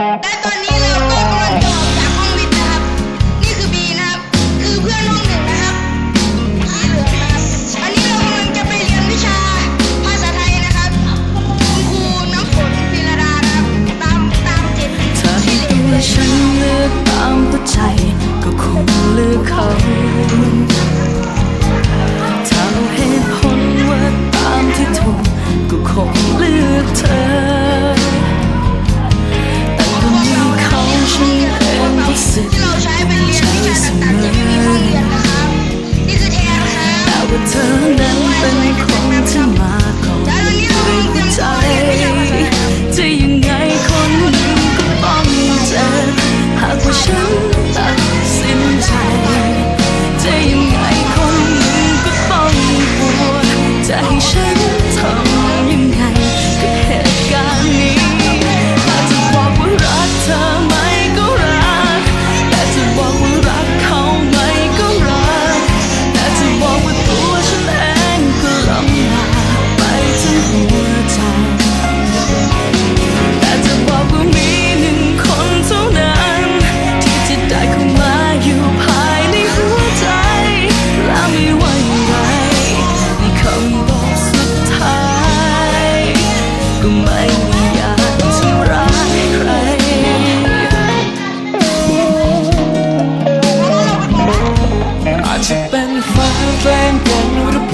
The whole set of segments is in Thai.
That's all.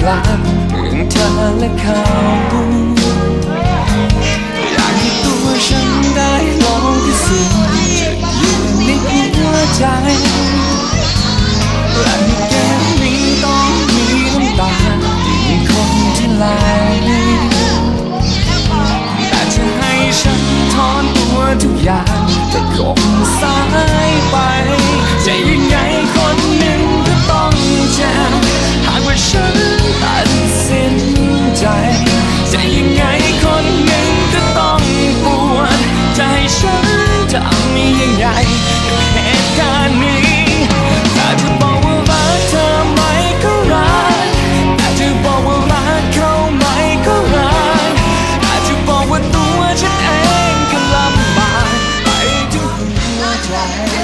รักเรื่องเธอและเขาอยากให้ตัวฉันได้ลองพิสูจน์อยู่ในหัวใจและในเกมนี้ต้องมีน้ำตาที่คนที่ไหลแต่จะให้ฉันทอนตัวทุกอย่างก็คงสายไปจะยังไงคนหนึ่งก็ต้องเจ็บหากว่าฉัน ใจจะยังไงคนหนึ่งก็ต้องปวดจะให้ฉันทำยังไงกับเหตุการณ์นี้ถ้าจะบอกว่ารักเธอไหมก็รักแต่จะบอกว่ารักเขาไหมก็รักแต่จะบอกว่าตัวฉันเองก็ลำบากไปถึงหัวใจ